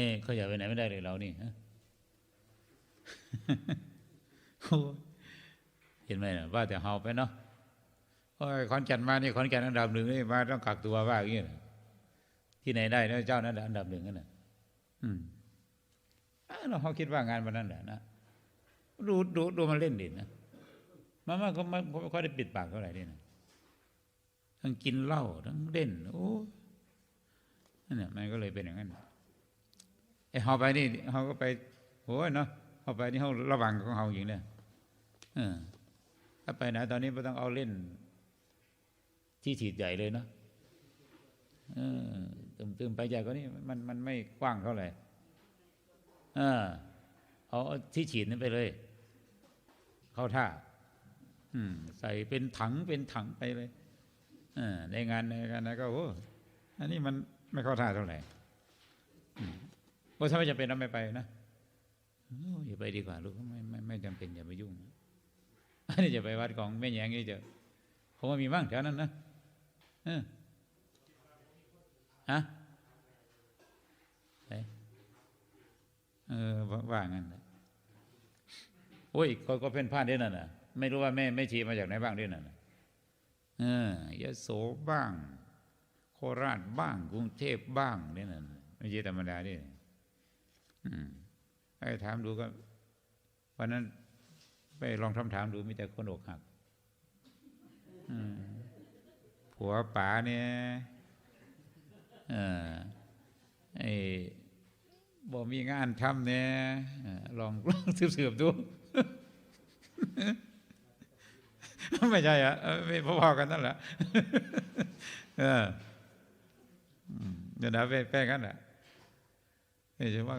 ไม่ขยับไปไหนไม่ได้เลยเรานี่ฮะเห็นไหมน่ะว่าแต่เฮาไปเนาะโอ้ยขอนแก่นมานี่ขอนแก่นอันดับหนึ่งนี่มาต้องกักตัวว่าอย่างนี้นะที่ไหนได้นะเจ้านั้นอันดับหนึ่งนั่นน่ะอืมอ้าวเราเขาคิดว่างานวันนั้นแหละนะดูดูดูมันเล่นดินะมันมันก็มันไม่ค่อยได้ปิดปากเท่าไหร่นี่นะทั้งกินเหล้าทั้งเล่นโอ้นั่นแหละมันก็เลยเป็นอย่างนั้น ไอ้เฮาไปนี่เฮาก็ไปโอ้ยเนาะเฮาไปนี่เฮาระวังของเฮาอย่างเนี้เออถ้าไปไหนตอนนี้ไม่ต้องเอาเล่น ที่ฉีดใหญ่เลยเนาะเออตึมตึมไปใหญ่กว่านี้มันมันไม่กว้างเท่าไหร่เออเอาที่ฉีดนั้นไปเลย เข้าท่า อืม ใส่เป็นถังเป็นถังไปเลยเออในงานในงานนะก็โอ้อันนี้มันไม่เข้าท่าเท่าไหร่ ว่าถ้าไม่จำเป็นเราไม่ไปนะโอ้อย่าไปดีกว่าลูกไม่ไม่ไม่จำเป็นอย่าไปยุ่งอันนี้จะไปวัดของแม่แยงนี่จะผมว่ามีบ้างแถวนั้นนะเออฮะไหนเออว่าว่างั้นนะโอ้ยก็ก็เป็นพลาดด้วยนั่นน่ะ ไม่รู้ว่าแม่แม่ชีมาจากไหนบ้างด้วยนั่นน่ะเออยโสบ้าง โคราชบ้าง กรุงเทพบ้างนี่นั่นไม่ใช่ธรรมดาดิอืม ไอ้ถามดูก็วันนั้นไปลองทำถามดูมีแต่คนอกหักผัวป๋าเนี่ยเออไอ้บอกมีงานทำเนี่ยอลองลองสืบๆดูไม่ใช่อะไม่พอๆกันนั่นแหละเออเดี๋ยวนะแป้แป้งกันแหละ นี่ใช่ว่า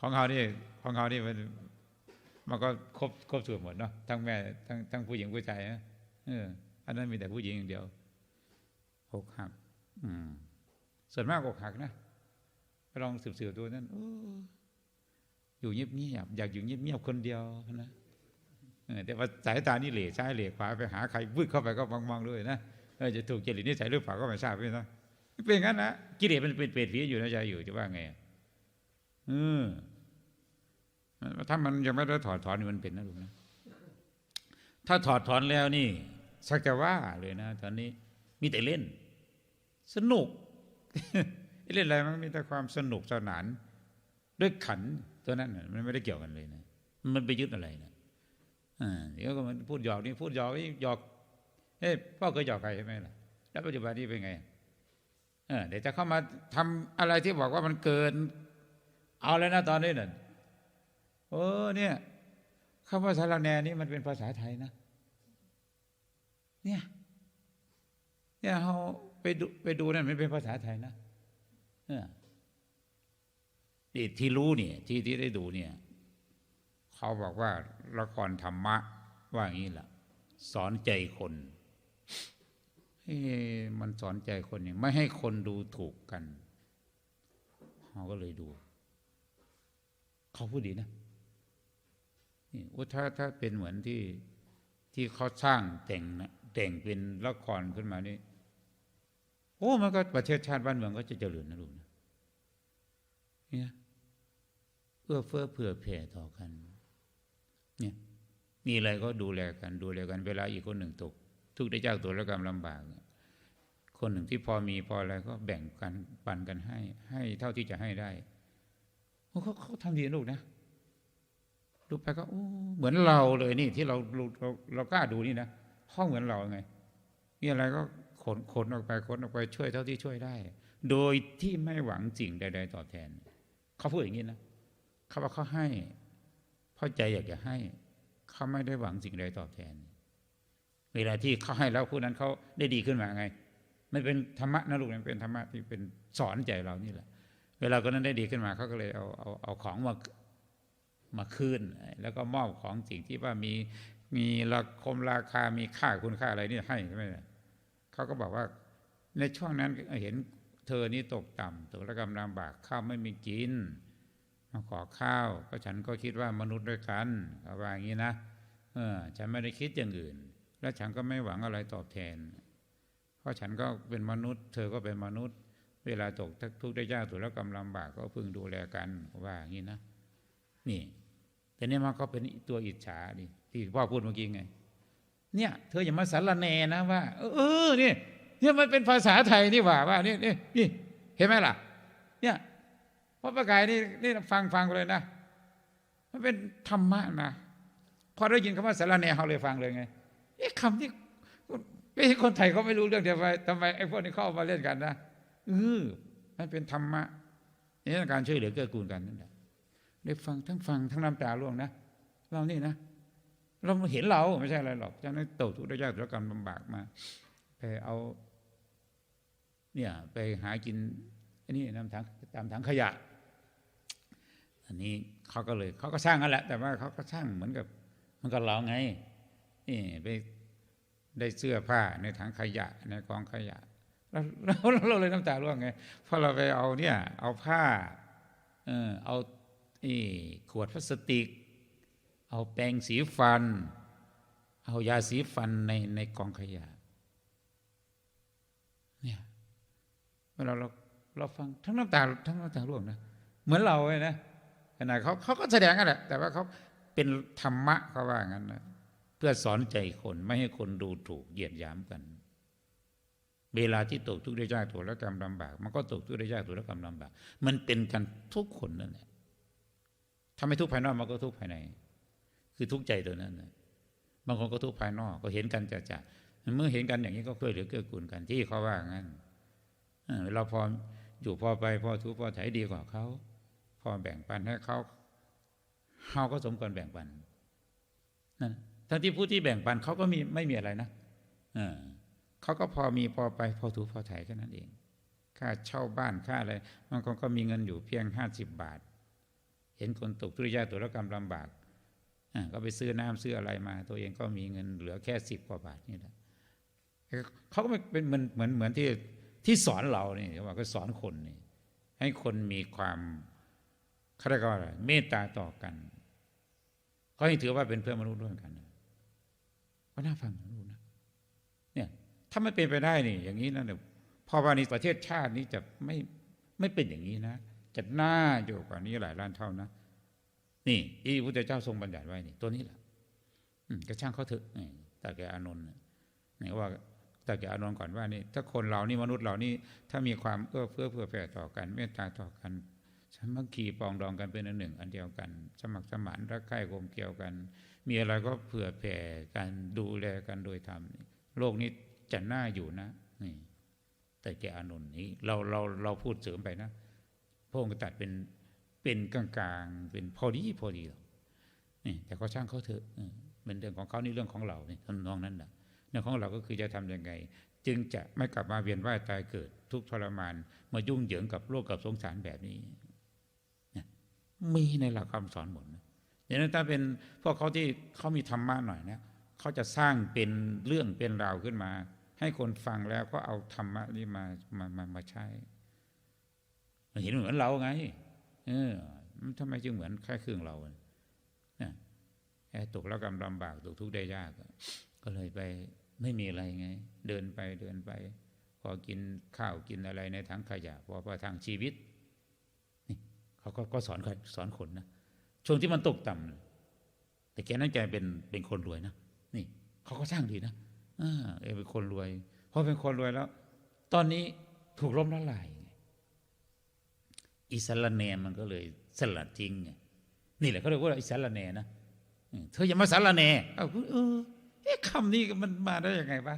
ของเขานี่ของเขานี่มันมันก็ครบครบส่วนหมดเนาะทั้งแม่ทั้งทั้งผู้หญิงผู้ชายนะเออ อันนั้นมีแต่ผู้หญิงอย่างเดียวอกหัก อืม ส่วนมากอกหักนะไปลองสืบสืบดูนั่นออยู่เงียบเงียบอยากอยู่เงียบเงียบคนเดียวนะเออแต่ว่าสายตานี่เหล่ซ้ายเหล่ขวาไปหาใครวืดเข้าไปก็มองๆด้วยนะเออจะถูกจริตนิสัยหรือเปล่าก็ไม่ทราบด้วยนะเป็นงั้นนะกิเลสมันเป็นเปรตผีอยู่นะใจอยู่จะว่าไงอะ เออถ้ามันยังไม่ได้ถอดถอนนี่มันเป็นนะลูกนะถ้าถอดถอนแล้วนี่สักจะว่าเลยนะตอนนี้มีแต่เล่น สนุกเล่นอะไรมันมีแต่ความสนุกสนาน ด้วยขันตัวนั้นมันไม่ได้เกี่ยวกันเลยนะมันไปยึดอะไรนะอ่าเดี๋ยวก็มันพูดหยอกนี่พูดหยอกนี่หยอกเอ้พ่อเคยหยอกใครใช่ไหมล่ะแล้วปัจจุบันนี้เป็นไงเออเดี๋ยวจะเข้ามาทำอะไรที่บอกว่ามันเกิน เอาแล้วนะตอนนี้น่ะโอ้เนี่ยคำว่าสารแนนี่มันเป็นภาษาไทยนะ เนี่ยเนี่ยเขาไปดูไปดูนั่นมันเป็นภาษาไทยนะเนี่ที่รู้เนี่ย ที่ที่ได้ดูเนี่ย เขาบอกว่าละครธรรมะ ว่าอย่างนี้แหละสอนใจคนเอ๊ะมันสอนใจคนเนี่ยไม่ให้คนดูถูกกันเขาก็เลยดู เขาพูดดีนะนี่ว่าถ้าถ้าเป็นเหมือนที่ที่เขาสร้างแต่งนะแต่งเป็นละครขึ้นมานี่โอ้มันก็ประเทศชาติบ้านเมืองก็จะเจริญนะลูกนะเนี่ยเพื่อเฟื่อเผื่อแผ่ต่อกัน เนี่ยมีอะไรก็ดูแลกัน ดูแลกัน เวลาอีกคนหนึ่งตก ทุกข์ได้จากตัวและกรรมลำบาก คนหนึ่งที่พอมีพออะไรก็แบ่งกันปันกันให้ ให้เท่าที่จะให้ได้ เขาเขาทำดีลูกนะดูไปก็เหมือนเราเลยนี่ ที่เราเราเราเรากล้าดูนี่นะห้องเหมือนเราไงมีอะไรก็ขนขนออกไปขนออกไปช่วยเท่าที่ช่วยได้ โดยที่ไม่หวังสิ่งใด ๆตอบแทน เขาพูดอย่างนี้นะเขาว่าเขาให้เพราะใจอยากจะให้ เขาไม่ได้หวังสิ่งใดตอบแทน เวลาที่เขาให้แล้วผู้นั้นเขาได้ดีขึ้นมาไง มันเป็นธรรมะนะลูกมันเป็นธรรมะที่เป็นสอนใจเรานี่แหละ เวลาคนนั้นได้ดีขึ้นมาเขาก็เลยเอาเอาเอาของมามาคืนแล้วก็มอบของสิ่งที่ว่ามีมีราคมราคามีค่าคุณค่าอะไรนี่ให้ใช่ไหมเขาก็บอกว่าในช่วงนั้นเห็นเธอนี่ตกต่ำตกระกำลำบากข้าวไม่มีกินมาขอข้าวก็ฉันก็คิดว่ามนุษย์ด้วยกันเขาว่าอย่างนี้นะเออฉันไม่ได้คิดอย่างอื่น และฉันก็ไม่หวังอะไรตอบแทน เพราะฉันก็เป็นมนุษย์ เธอก็เป็นมนุษย์ เวลาตกทุกข์ได้ยากถูกแล้วกำลำบากก็พึงดูแลกันว่าอย่างนี้นะ นี่แต่เนี่ยมันก็เป็นตัวอิจฉาดิที่พ่อพูดเมื่อกี้ไง เนี่ยเธออย่ามาสารแนนะว่า เออเนี่เนี่ยมันเป็นภาษาไทยนี่หว่าว่านี่นี่นี่เห็นไหมล่ะ เนี่ยพระประกายนี่นี่ฟังฟังเลยนะมันเป็นธรรมะนะพอได้ยินคำว่าสารแนเขาเลยฟังเลยไงไอ้คำที่ไม่ใช่คนไทยเขาไม่รู้เรื่องทำไมทำไมไอ้พวกนี้เข้ามาเล่นกันนะ เออมันเป็นธรรมะนี่การช่วยเหลือเกื้อกูลกันนั่นแหละได้ฟังทั้งฟังทั้งน้ำตาร่วงนะเรานี่นะเราเห็นเราไม่ใช่อะไรหรอกฉะนั้นตกทุกข์ได้ยากทุกกรรมลำบากมาไปเอา เนี่ยไปหากินอันนี้นำถังตามถังขยะ อันนี้เขาก็เลยเขาก็สร้างกันแหละ แต่ว่าเขาก็สร้างเหมือนกับ มันก็เราไงนี่ไปได้เสื้อผ้าในถังขยะในกองขยะ เราเราเลยน้ำตาร่วงไงเพราะเราไปเอาเนี่ย เอาผ้า เออเอาอีขวดพลาสติก เอาแปรงสีฟัน เอายาสีฟันในในกองขยะ เนี่ยเวลาเราเราฟังทั้งน้ำตาทั้งน้ำตาร่วงนะเหมือนเราเลยนะขณะเขาเขาก็แสดงกันแหละแต่ว่าเขาเป็นธรรมะเขาว่างั้นนะเพื่อสอนใจคนไม่ให้คนดูถูกเหยียดหยามกัน เวลาที่ตกทุกข์ได้ยากถูกและกรรมลำบาก มันก็ตกทุกข์ได้ยากถูกและกรรมลำบาก มันเป็นกันทุกคนนั่นแหละถ้าไม่ทุกภายนอกมันก็ทุกภายใน คือทุกใจตัวนั้นนะบางคนก็ทุกภายนอกก็เห็นกันจะจะเมื่อเห็นกันอย่างนี้ก็ช่วยเหลือเกื้อกูลกันที่เขาว่างั้นเราพออยู่พอไปพอทุกพอไถดีกว่าเขาพอแบ่งปันให้เขาเขาก็สมควรแบ่งปันนั่นทั้งที่ผู้ที่แบ่งปันเขาก็มีไม่มีอะไรนะอ่า เขาก็พอมีพอไปพอถูพอไถแค่นั้นเอง ค่าเช่าบ้านค่าอะไรบางคนก็มีเงินอยู่เพียงห้าสิบบาท เห็นคนตกทุรยาตุรกรรมลำบากก็ไปซื้อน้ำซื้ออะไรมา ตัวเองก็มีเงินเหลือแค่สิบกว่าบาทนี่แหละเขาก็เป็นเหมือนเหมือนเหมือนที่ที่สอนเราเนี่ยว่าก็สอนคนนี่ให้คนมีความเขาเรียกว่าอะไรเมตตาต่อกันเขาให้ถือว่าเป็นเพื่อนมนุษย์ร่วมกันก็น่าฟังรู้น ถ้าไม่เป็นไปได้นี่อย่างนี้นะเนี่ยพอวันนี้ประเทศชาตินี้จะไม่ไม่เป็นอย่างนี้นะจะน่าอยู่กว่านี้หลายล้านเท่านะ นี่ที่พระเจ้าทรงบัญญัติไว้นี่ ตัวนี้แหละกระช่างเขาเถอะตาแกอานนท์นี่ว่าตาแกอานนท์ก่อนว่านี่ ถ้าคนเรานี่มนุษย์เรานี่ ถ้ามีความเอื้อเฟื้อเผื่อแผ่ต่อกันเมตตาต่อกันสมัคคีปองดองกันเป็นอันหนึ่ง อันเดียวกัน สมัครสมานรักใคร่กลมเกี่ยวกัน มีอะไรก็เผื่อแผ่กันดูแลกันโดยธรรมโลกนี้ จะน่าอยู่นะนี่แต่แกอานนท์นี้ เราเราเราพูดเสริมไปนะพระองค์ตัดเป็นเป็นกลางๆ เป็นพอดีพอดีหรอกนี่แต่เขาช่างเขาเถอะเป็นเรื่องของเขานี่เรื่องของเราเนี่ยทำนองนั้นแหละเรื่องของเราก็คือจะทํำยังไง จึงจะไม่กลับมาเวียนว่ายตายเกิด ทุกทรมาน มายุ่งเหยิงกับโลกกับสงสารแบบนี้มีในหลักคำสอนหมดนะอย่างนั้นถ้าเป็นพวกเขาที่เขามีธรรมะหน่อยนะเขาจะสร้างเป็นเรื่องเป็นราวขึ้นมา ให้คนฟังแล้วก็เอาธรรมะนี้มามามามาใช้เห็นเหมือนเราไง เออทำไมจึงเหมือนแค่ครึ่งเราเนี่ยตกแล้วกำลำบากตกทุกข์ได้ยาก ก็เลยไปไม่มีอะไรไง เดินไปเดินไป พอกินข้าวกินอะไรในถังขยะ พอประทังชีวิตนี่เขาก็สอนสอนคนนะช่วงที่มันตกต่ำแต่แกนั่นแกเป็นเป็นคนรวยนะนี่เขาก็สร้างดีนะ เออเป็นคนรวยพอเป็นคนรวยแล้ว ตอนนี้ถูกล้มละลายอิสระเนมันก็เลยสลัดทิ้งไงนี่แหละเขาเรียกว่าอิสระเนนะเธออย่ามาสารเนเออเออคำนี้มันมาได้ยังไงวะ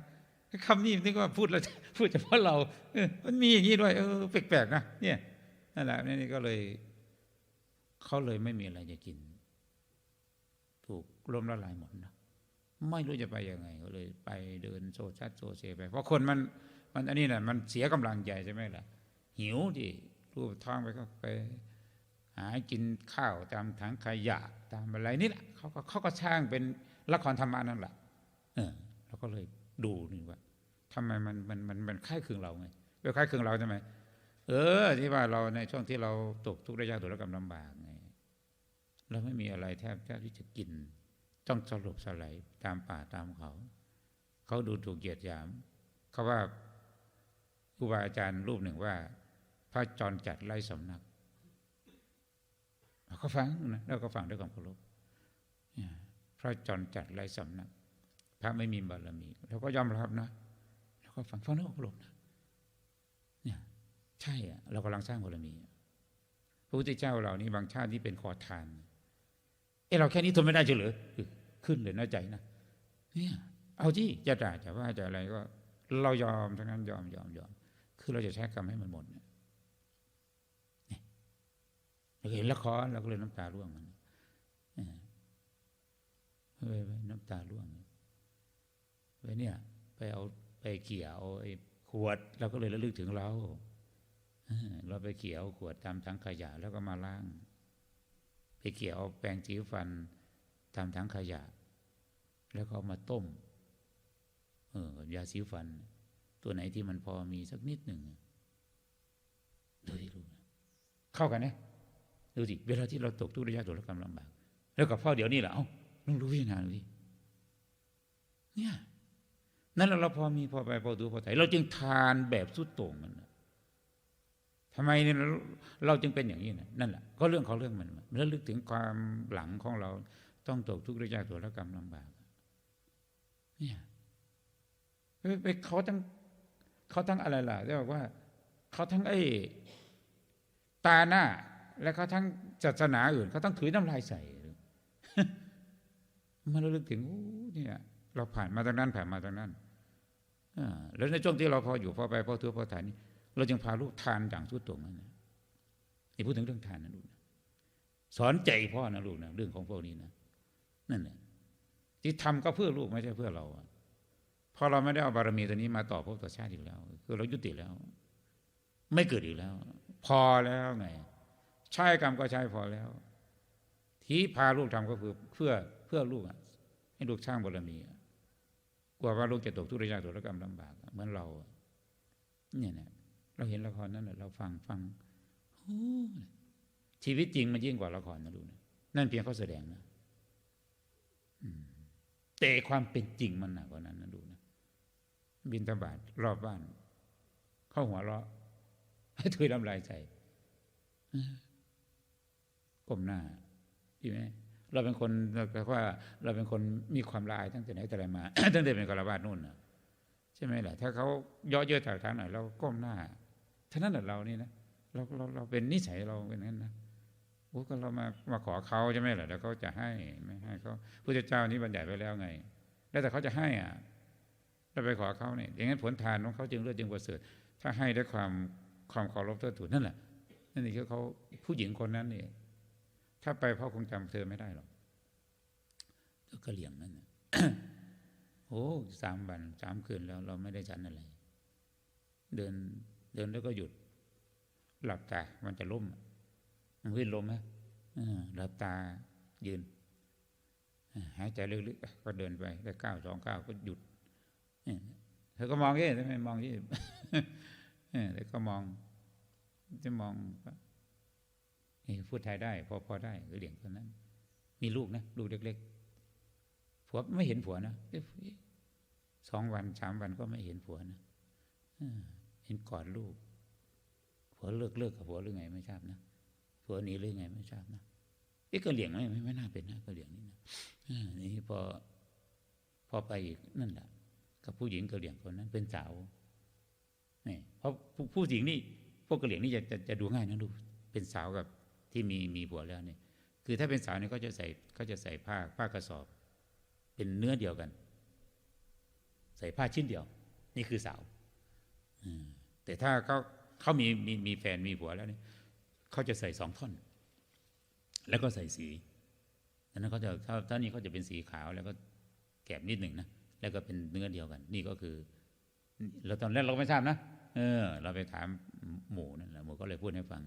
คำนี้นี่ก็พูดแล้วพูดเฉพาะเราเออมันมีอย่างนี้ด้วย เออแปลกๆนะเนี่ยนั่นแหละนี่ก็เลยเขาเลยไม่มีอะไรจะกิน ถูกล้มละลายหมดนะ ไม่รู้จะไปยังไงก็เลย ไปเดินโซชัดโซเซไป เพราะคนมันมันอันนี้นะมันเสียกำลังใจใช่ไหมล่ะ หิวดิรูปท้องไปก็ไป หากินข้าวตามถังขยะตามอะไรนี่แหละเขาก็เขาก็ช่างเป็นละครธรรมานั่นแหละเออเราก็เลยดูนี่ว่าทำไมมันมันมันมันคล้ายคลึงเราไงเป็นคล้ายคลึงเราใช่ไหมเออ ที่ว่าเราในช่วงที่เราตกทุกข์ได้ยากตกระกำลำบากไงเราไม่มีอะไรแทบแทบที่จะกิน ต้องสลบสลายตามป่าตามเขา เขาดูถูกเกียดหยาม เขาว่าครูบาอาจารย์รูปหนึ่งว่า พระจรจัดไล่สำนักเราฟังนะเราก็ฟังด้วยความเคารพพระจรจัดไล่สำนัก พระไม่มีบารมีเราก็ยอมรับนะเราก็ฟังฟังด้วยความเคารพนะเนี่ยใช่อะเรากำลังสร้างบารมีพระพุทธเจ้าเรานี่บางชาติที่เป็นขอทานเอเราแค่นี้ทนไม่ได้เฉยเหรือขึ้นเลยนะใจนะเนี่ยเอาที่จะด่าจะว่าจะอะไรก็ เรายอมทั้งนั้นยอมยอมยอมคือเราจะใช้กรรมให้มันหมดเนี่ยเราเห็นละครเราก็เลยน้ำตาร่วงมันเฮ้ยน้ำตาร่วงไปเนี่ย ไปเอาไปเกี่ยวไอ้ขวดเราก็เลยระลึกถึงเราเราไปเกี่ยวขวดตามถังขยะแล้วก็มาล้าง ไปเกี่ยวแปรงสีฟันตามถังขยะ แล้วก็มาต้ม เออยาสีฟัน ตัวไหนที่มันพอมีสักนิดหนึ่งดูสิลูกเข้ากันนะดูสิเวลาที่เราตกทุกข์ระยะตัวละกรลำบาก แล้วกับพ่อเดี๋ยวนี้แหละเอ้าลองรู้พิจารณาดูสิเนี่ย นั่นเราพอมีพอไปพอดูพอใจเราจึงทานแบบสุดโต่งมัน ทำไมเราจึงเป็นอย่างนี้นะนั่นแหละก็เรื่องของเรื่องมันแล้วลึกถึงความหลังของเราต้องตกทุกข์ระยะตัวละกรรมลำบากเนี่ยไปเขาทั้งเขาทั้งอะไรล่ะที่บอกว่า เขาทั้งไอ้ตาหน้า และเขาทั้งศาสนาอื่น เขาต้องถือน้ำลายใส่มันระลึกถึงโอ้เนี่ย เราผ่านมาตรงนั้นผ่านมาตรงนั้นแล้วในช่วงที่เราพออยู่พอไปพอถือพอถ่ายนี้ เราจึงพาลูกทานอย่างสุดตรงนั้นนะนี่พูดถึงเรื่องทานนะลูกนะสอนใจพ่อนะลูกนะเรื่องของพวกนี้นะนั่นแหละที่ทำก็เพื่อลูกไม่ใช่เพื่อเราพอเราไม่ได้เอาบารมีตัวนี้มาต่อภพต่อชาติอีกแล้ว คือเรายุติแล้ว ไม่เกิดอีกแล้ว พอแล้วไงใช่กรรมก็ใช่พอแล้ว ที่พาลูกทำก็คือเพื่อเพื่อลูกให้ลูกสร้างบารมีกลัวว่าลูกจะตกทุกข์ยากตกระกรรมลำบาก เหมือนเรา เนี่ยนะ เราเห็นละครนั้นเราฟังฟังชีวิตจริงมันยิ่งกว่าละครนะลูกนะนั่นเพียงเขาแสดงนะแต่ความเป็นจริงมันหนักกว่านั้นนะดูนะบินตบาทรอบบ้าน เข้าหัวเราะถุยลำลายใส่ก้มหน้าใช่ไหมเราเป็นคนเราว่า เราเป็นคนมีความลายตั้งแต่ไหนแต่ไรมา ตั้งแต่เป็นกระบาดนู่นนะใช่ไหมล่ะถ้าเขาย่อเยอะถากทางหน่อยเราก้มหน้า ท่านั้นแหละเรานี่นะเราเราเราเป็นนิสัยเราเป็นนั้นนะโอ้ก็เรามามาขอเขาใช่ไหมล่ะแล้วเขาจะให้ไม่ให้เขาพระเจ้านี้บัญญัติไว้แล้วไง แล้วแต่เขาจะให้อะเราไปขอเขาเนี่ยอย่างนั้นผลทานของเขาจึงเลือดจึงประเสริฐถ้าให้ด้วยความความเคารพเทิดทูนนั่นแหละนั่นนี่คือเขาผู้หญิงคนนั้นเนี่ยถ้าไปพ่อคงจำเธอไม่ได้หรอกก็กระเหลี่ยงนั่นนะโอ้สามวันสามคืนแล้ว เราไม่ได้ฉันอะไร เดิน เดินแล้วก็หยุด หลับตา มันจะล้มมันวิ่งลมไหมหลับตายืน หายใจลึกๆก็เดินไปได้ก้าวสองก้าวก็หยุดเธอก็มองยี่ทำไมมองยี่แล้วก็มองจะมองพูดไทยได้ พอพอได้คือเลี้ยงคนนั้น มีลูกนะลูกเล็กๆผัวไม่เห็นผัวนะสองวันสามวันก็ไม่เห็นผัวนะ ห็นกอดลูกผัวเลิกเลิกกับผัวหรือไงไม่ทราบนะผัวหนีหรือไงไม่ทราบนะเอ๊ะก็เหลี่ยงไม่ไม่น่าเป็นนะก็เหลี่ยงนี่นะนี่พอพอไปอีกนั่นแหละกับผู้หญิงกะเหลี่ยงคนนั้นเป็นสาวนี่เพราะผู้หญิงนี่พวกกะเหลี่ยงนี่จะจะจะดูง่ายนะดูเป็นสาวกับที่มีมีผัวแล้วเนี่ยคือถ้าเป็นสาวเนี่ยเขาจะใส่เขาจะใส่ผ้าผ้ากระสอบ เป็นเนื้อเดียวกัน ใส่ผ้าชิ้นเดียว นี่คือสาว แต่ถ้าเขาเขามีมีมีแฟนมีผัวแล้วเนี่ยเขาจะใส่สองท่อน แล้วก็ใส่สีนนั้นเขาจะถ้าถ้านี้เขาจะเป็นสีขาวแล้วก็แกบนิดหนึ่งนะแล้วก็เป็นเนื้อเดียวกัน นี่ก็คือ เราตอนแรกเราไม่ทราบนะเออ เราไปถามหมูนั่นแหละหมูก็เลยพูดให้ฟัง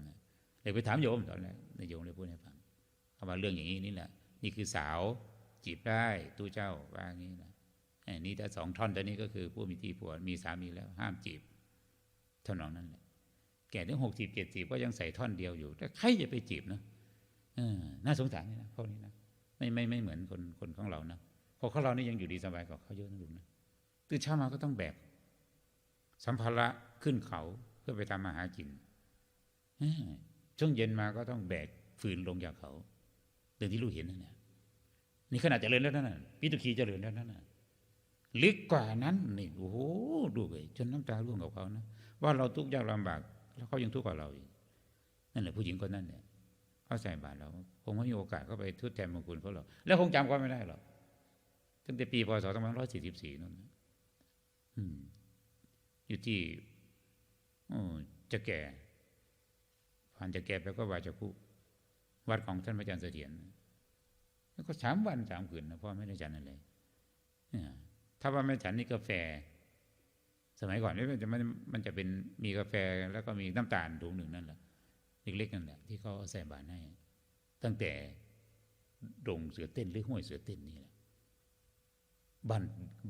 เลยไปถามโยมตอนแรกนายโยมเลยพูดให้ฟังเขาว่าเรื่องอย่างนี้นี่แหละ นี่คือสาวจีบได้ตู้เจ้าว่างี้นะนี่แต่สองท่อนตอนนี้ก็คือผู้มีที่ผัวมีสามีแล้วห้ามจีบ ท่านองนั่นแหละแก่ถึงหกสิบเจ็ดสิบก็ยังใส่ท่อนเดียวอยู่ แต่ใครจะไปจีบนะออน่าสงสารนี่นะพวกนี้นะไม่ไม่ไม่เหมือนคนคนของเรานะพอเขาเรานี่ยังอยู่ดีสบายกว่าเขาเยอะนะลุงนะตื่นเช้ามาก็ต้องแบกสัมภาระขึ้นเขาเพื่อไปทำมาหากินช่วงเย็นมาก็ต้องแบกฟืนลงจากเขาเดินที่ลูกเห็นนั่นนี่ยนี่ขนาดเจริญแล้วนั่นน่ะปิตุคีเจริญแล้วนั่นน่ะลึกกว่านั้นนี่โอ้โหดูเลยจนน้ำตาร่วงกับเขานะ ว่าเราทุกข์ยากลำบาก แล้วเขายังทุกข์กว่าเราอีกนั่นแหละผู้หญิงคนนั้นเนี่ยเขาใส่บาตรเราคงไม่มีโอกาสเข้าไปทดแทนบุญคุณเขาหรอกแล้วคงจำเขาไม่ได้หรอกตั้งแต่ปีพศ2544นั่นนะอืมอยู่ที่จะแก่ผ่านจะแก่ไปก็วาจะคุวัดของท่านพระอาจารย์เสถียรแล้วก็สามวันสามคืนนะพ่อไม่ได้ฉันอะไรถ้าว่าไม่ฉันนี่กาแฟ สมัยก่อนนี่มันจะมันจะเป็นมีกาแฟแล้วก็มีน้ำตาลถุงหนึ่งนั่นแหละเล็กๆนั่นแหละที่เขาใส่บาตรให้ ตั้งแต่ดงเสือเต้นหรือห้วยเสือเต้นนี่แหละบ้าน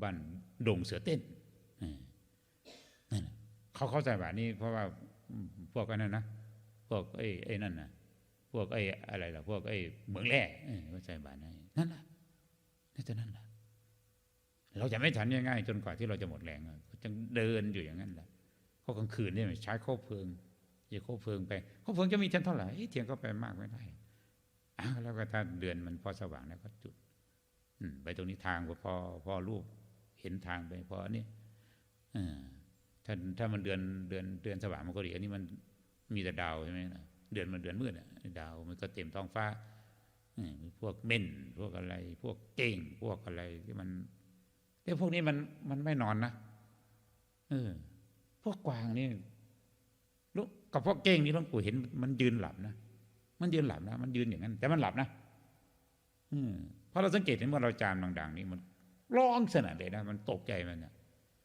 บ้านดงเสือเต้นนั่นเขาเขาใส่บาตรนี่เพราะว่าพวกกันนั่นนะพวกไอ้ไอ้นั่นนะพวกไอ้อะไรล่ะพวกไอ้เหมืองแร่เออก็ใส่บาตรให้นั่นแหละนี่แต่นั่นแหละ เราจะไม่ฉันง่ายๆจนกว่าที่เราจะหมดแรงอะก็จะเดินอยู่อย่างนั้นแหละเขากลางคืนเนี่ยใช้โคบเพลิงอย่าโคบเพลิงไปโคบเพลิงจะมีเทียนเท่าไหร่เทียนก็ไปมากไม่ได้แล้วก็ถ้าเดือนมันพอสว่างแล้วก็จุดอืไปตรงนี้ทางก็พอพอรูปเห็นทางไปพอนนี้เอถ้าถ้ามันเดือนเดือนเดือนสว่างมันก็ดีอันนี้มันมีแต่ดาวใช่ไหมนะเดือนมันเดือนมืดอะดาวมันก็เต็มท้องฟ้าออมีพวกเม่นพวกอะไร พวกเก้งพวกอะไรที่มัน แต่พวกนี้มันมันไม่นอนนะเออ พวกกวางนี่ลูกกับพวกเก้งนี่หลวงปู่เห็น มันยืนหลับนะมันยืนหลับนะ มันยืนอย่างนั้น แต่มันหลับนะอืมเพราะเราสังเกตเห็นว่าเราจามดัง ๆ นี่มันร้องสนั่นเลยนะมันตกใจมันเนี่ย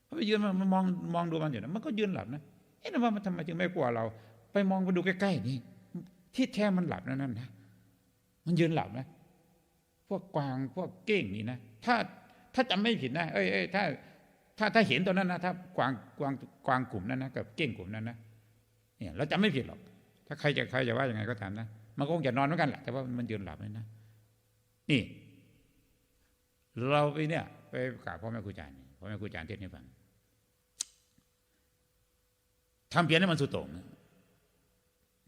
เพราไปยืนมันมองมองดูมันอยู่นะมันก็ยืนหลับนะเอ๊ะแล้วว่ามันทำไมจึงไม่กลัวเรา ไปมองไปดูใกล้ๆนี่ที่แท้มันหลับนั่นนะมันยืนหลับนะ พวกกวางพวกเก้งนี่นะถ้า ถ้าจำไม่ผิดนะเอ้ยเอ้ยถ้าถ้าถ้าเห็นตัวนั้นนะถ้ากวางกวางกวางกลุ่มนั้นนะกับเก้งกลุ่มนั้นนะเนี่ยเราจำไม่ผิดหรอก ถ้าใครจะใครจะว่ายังไงก็ตามนะมันก็คงจะนอนเหมือนกันแหละแต่ว่ามันยืนหลับเลยนะนี่ เราไปเนี่ย ไปกราบพ่อแม่ครูอาจารย์พ่อแม่ครูอาจารย์เทศน์ให้ฟังทำเพียรให้มันสุดโต่งนะ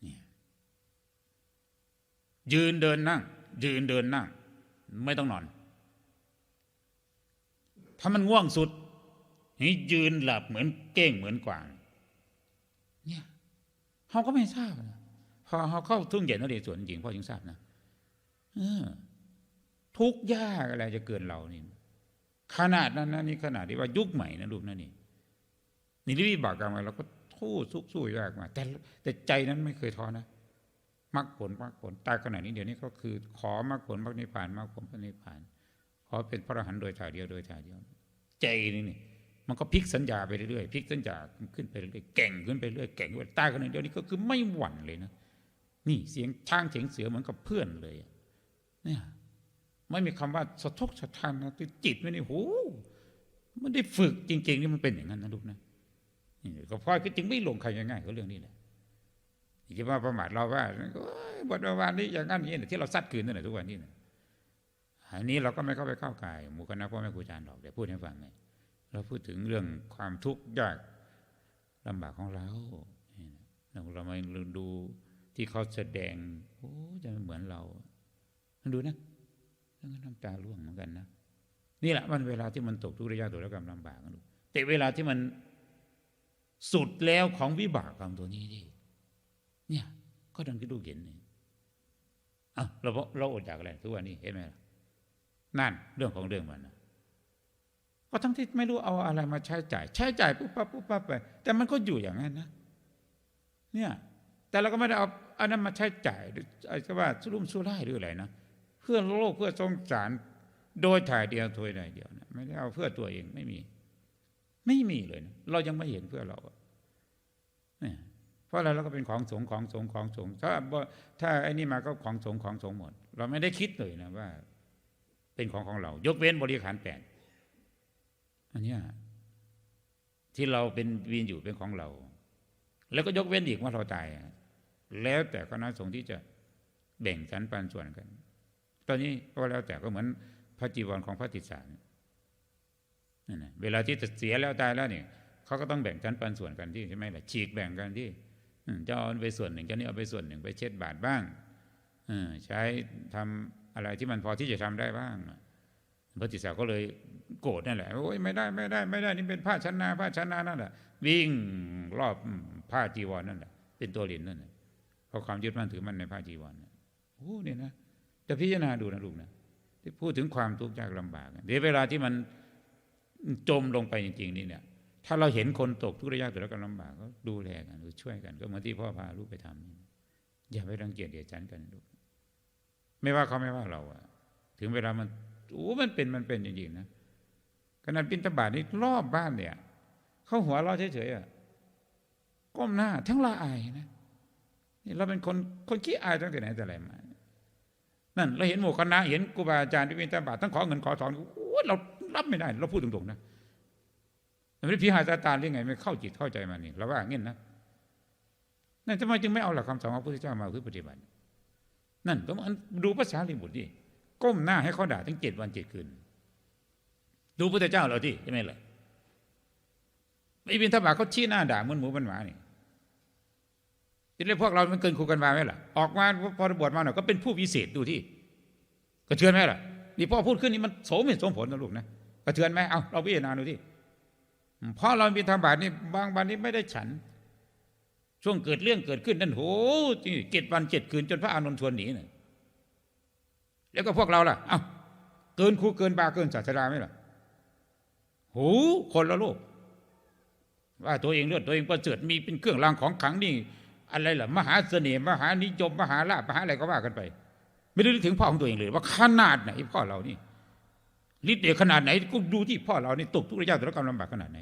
เนี่ยยืนเดินนั่ง ยืนเดินนั่ง ไม่ต้องนอน ถ้ามันง่วงสุดนี่ยืนหลับเหมือนเก้งเหมือนกวาง เนี่ยเขาก็ไม่ทราบนะพอเขาเข้าทุ่งใหญ่นเรศวรจริงพ่อจึงทราบนะออทุกยากอะไรจะเกินเรานี่ขนาดนั้นนะนี่ขนาดที่ว่ายุคใหม่นะลูกนั่นนี่นี่วิบากกรรมอะไรเราก็สู้สู้สู้ยากมา แต่แต่ใจนั้นไม่เคยท้อนะมรรคผลมรรคผลตายขนาดนี้เดี๋ยวนี้ก็คือ ขอมรรคผลมรรคนิพพานมรรคผลพระนิพพาน อเป็นพระอรหันต์โดยถ่ายเดียวโดยถ่ายเดียว ใจนี่นี่มันก็พลิกสัญญาไปเรื่อยๆพลิกสัญญาขึ้นไปเรื่อยๆเก่งขึ้นไปเรื่อยเก่งขึ้นไปตายขนาดเดียวนี้ก็คือไม่หวั่นเลยนะนี่เสียงช้างเสียงเสือเหมือนกับเพื่อนเลยเนี่ยไม่มีคำว่าสะทกสะท้านนะที่จิตไม่ได้โหมันได้ฝึกจริง ๆ นี่มันเป็นอย่างนั้นนะลูกนะนี่ก็พ่อก็จึงไม่ลงใครง่ายๆก็เรื่องนี้แหละอย่ามาประมาทเราว่าโอ้ยบทประมาณนี้อย่างนั้นอย่างนี้ที่เราซัดคืนนั่นแหละทุกวันนี้นะ อันนี้เราก็ไม่เข้าไปเข้ากายหมู่คณะพ่อแม่ครูอาจารย์หรอกแต่พูดให้ฟังไงเราพูดถึงเรื่องความทุกข์ยากลำบากของเราเรามาดูที่เขาแสดงโอ้จะเหมือนเราดูนะแล้วก็น้ำตาร่วงเหมือนกันนะนี่แหละมันเวลาที่มันตกทุกข์ระยะตัวแล้วกำลำบากนะลูแต่เวลาที่มันสุดแล้วของวิบากกรรมตัวนี้ดิเนี่ย ก็ดังที่ลูกเห็นนี่อะเราเราอดอยากอะไรทุกวันนี้เห็นไหมล่ะ นั่นเรื่องของเรื่องมันนะก็ทั้งที่ไม่รู้เอาอะไรมาใช้จ่าย ใช้จ่ายปุ๊บปั๊บปุ๊บปั๊บไป แต่มันก็อยู่อย่างนั้นนะ เนี่ย แต่เราก็ไม่ได้เอาอันนั้นมาใช้จ่ายหรือไอ้ก็ว่าสุรุ่มสุร่ายหรืออะไรนะเพื่อโลกเพื่อสงสารโดยถ่ายเดียวถอยใดเดียวนะไม่ได้เอาเพื่อตัวเองไม่มี ไม่มีเลยนะเรายังไม่เห็นเพื่อเราเนี่ยเพราะอะไรเราก็เป็นของสงฆ์ของสงฆ์ของสงฆ์ถ้าถ้าไอ้นี่มาก็ของสงฆ์ของสงฆ์หมด เราไม่ได้คิดเลยนะว่า เป็นของของเรา ยกเว้นบริขารแปดอันนี้ที่เราเป็นวีนอยู่เป็นของเรา แล้วก็ยกเว้นอีกว่าเราตาย แล้วแต่คณะสงฆ์ที่จะแบ่งสรรปันส่วนกัน ตอนนี้ก็แล้วแต่ก็เหมือนพระจีวรของพระติสารนั่นนะเวลาที่จะเสียแล้วตายแล้วเนี่ยเขาก็ต้องแบ่งชั้นปันส่วนกันที่ใช่ไหมล่ะฉีกแบ่งกันที่จะเอาไปส่วนหนึ่งจะนี่เอาไปส่วนหนึ่งไปเช็ดบาทบ้างอใช้ทำ อะไรที่มันพอที่จะทำได้บ้างพระติสาก็เลยโกรธนั่นแหละโอ้ยไม่ได้ไม่ได้ไม่ได้นี่เป็นผ้าชั้นนาผ้าชั้นนานั่นแหละวิ่งรอบผ้าจีวรนั่นแหละเป็นตัวหลินนั่นแหละเพราะความยึดมั่นถือมั่นในผ้าจีวรโอ้เนี่ยนะจะพิจารณาดูนะลูกนะที่พูดถึงความทุกข์ยากลำบากเดี๋ยวเวลาที่มันจมลงไปจริง ๆ นี่เนี่ย ถ้าเราเห็นคนตกทุกข์ระยะตัวแล้วก็ลำบากก็ดูแลกันหรือช่วยกัน ก็เหมือนที่พ่อพาลูกไปทำนี่อย่าไปรังเกียจเดียดฉันกันลูก ไม่ว่าเขาไม่ว่าเราอะถึงเวลามันโอ้มันเป็นมันเป็นจริงๆนะขนาดบินตบาทนี่รอบบ้านเนี่ยเขาหัวเราเฉยๆอะก้มหน้า ทั้งละอายนะนี่เราเป็นคนคนขี้อายตั้งแต่ไหนแต่ไรมา นั่นเราเห็นหมู่คณะเห็นครูบาอาจารย์ที่บินตบาททั้งขอเงินขอทองโอ้เรารับไม่ได้ เราพูดตรงๆนะมันไม่ได้ผีหาซาตานหรือไงไม่เข้าจิตเข้าใจมันนี่เราว่างี้นะนั่นทำไมจึงไม่เอาหลักคำสอนของพระพุทธเจ้ามาเพื่อปฏิบัติ นั่นต้องดูภาษาลิบุตรดิก้มหน้าให้เขาด่าทั้งเจ็ดวันเจ็ดคืน ดูพระเจ้าเราที่ใช่ไหมล่ะไอ้บินทบาทเขาชี้หน้าด่าเหมือนหมูมันหมานี่จะเรียกพวกเรามันเกินครูกันมาไหมล่ะ ออกมาพอบวชมาหน่อยก็เป็นผู้วิเศษดูที่กระเทือนไหมล่ะนี่พ่อพูดขึ้นนี่มันโสมเหตุสมผลนะลูกนะกระเทือนไหมเอาเราพิจารณาดูที่เพราะเราบินทบาทนี่บางวันนี้ไม่ได้ฉัน ช่วงเกิดเรื่องเกิดขึ้นนั่นโหเจ็ดวันเจ็ดคืนจนพระอานนท์ชวนหนีน่ะแล้วก็พวกเราล่ะ เอ้าเกินครูเกินบาเกินศาสดาไหมล่ะโหคนละโลก ว่าตัวเองเลือดตัวเองประเสริฐมีเป็นเครื่องรางของขลังนี่ อะไรล่ะ มหาเสน่ห์มหานิยมมหาลาภมหาอะไรก็ว่ากันไป ไม่ได้ถึงพ่อของตัวเองเลย ว่าขนาดไหนพ่อเรานี่ฤทธิ์เดชขนาดไหนก็ดูที่พ่อเรานี่ตกทุกระยะแต่ละกำลำบากขนาดไหน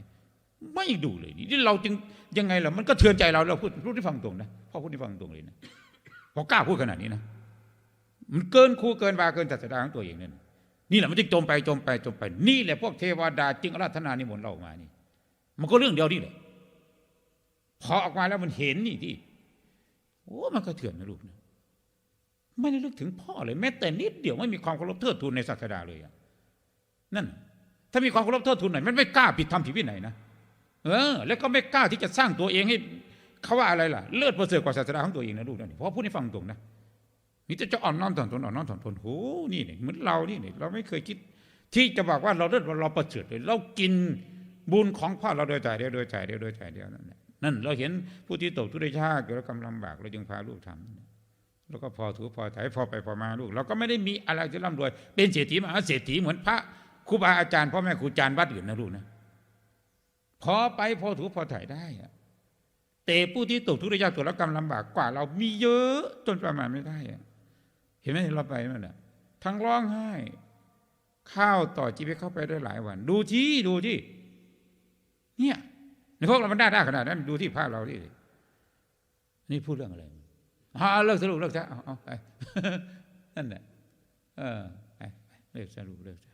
ไม่ดูเลยนี่เราจึงยังไงล่ะมันก็เทือนใจเราเราพูดพูดที่ฟังตรงนะพ่อพูดที่ฟังตรงเลยนะพอกล้าพูดขนาดนี้นะมันเกินครูเกินวาเกินศาสดาของตัวเองนั่นนี่แหละมันจึงจมไปจมไปจมไป นี่แหละพวกเทวดาจึงอาราธนานิมนต์เราออกมานี่ มันก็เรื่องเดียวนี่แหละพอออกมาแล้วมันเห็นนี่ที่โอ้มันก็เถื่อนนะลูกนะไม่ได้ลึกถึงพ่อเลยแม้แต่นิดเดียวไม่มีความเคารพเทิดทูนในศาสดาเลยอะนั่น ถ้ามีความเคารพเทิดทูนหน่อยมันไม่กล้าผิดธรรมผิดวินัยนะ เออ แล้วก็ไม่กล้าที่จะสร้างตัวเองให้เขาว่าอะไรล่ะ เลิศประเสริฐกว่าศาสนาของตัวเองนะลูกนะเพราะพูดให้ฟังตรงนะนี่จะจะอ่อนน้อมถ่อมตนอ่อนน้อมถ่อมตนโหนี่เนี่ยเหมือนเรานี่เนี่ยเราไม่เคยคิด ที่จะบอกว่าเราเลิศเราประเสริฐเลยเรากินบุญของพ่อเราโดยใจเดียวโดยใจเดียวโดยใจเดียวนั่นแหละนั่นเราเห็นผู้ที่ตกทุกข์ได้ยากเกิดกำลำบากเราจึงพาลูกทำแล้วก็พอถือพอถ่ายพอไปพอมาลูก เราก็ไม่ได้มีอะไรจะร่ำรวย เป็นเศรษฐีมหาเศรษฐีเหมือนพระครูบาอาจารย์พ่อแม่ครูอาจารย์วัดอื่นนะลูกนะ พอไปพอถูพอถ่ายได้อะแต่ผู้ที่ตกทุกข์ได้ยากตัวละกรรมลำบากกว่า เรามีเยอะจนประมาณไม่ได้เห็นไหมเราไปนั่นแหละทั้งร้องไห้ ข้าวต่อชีวิตเข้าไปได้หลายวัน ดูที่ดูที่เนี่ยในพวกเรามันได้ได้ขนาดนั้น ดูที่ภาพเราที่นี่พูดเรื่องอะไรเอาเลิกสรุปเลิกซะเอาเอาไปนั่นแหละเออไปเลิกสรุปเลิกซะ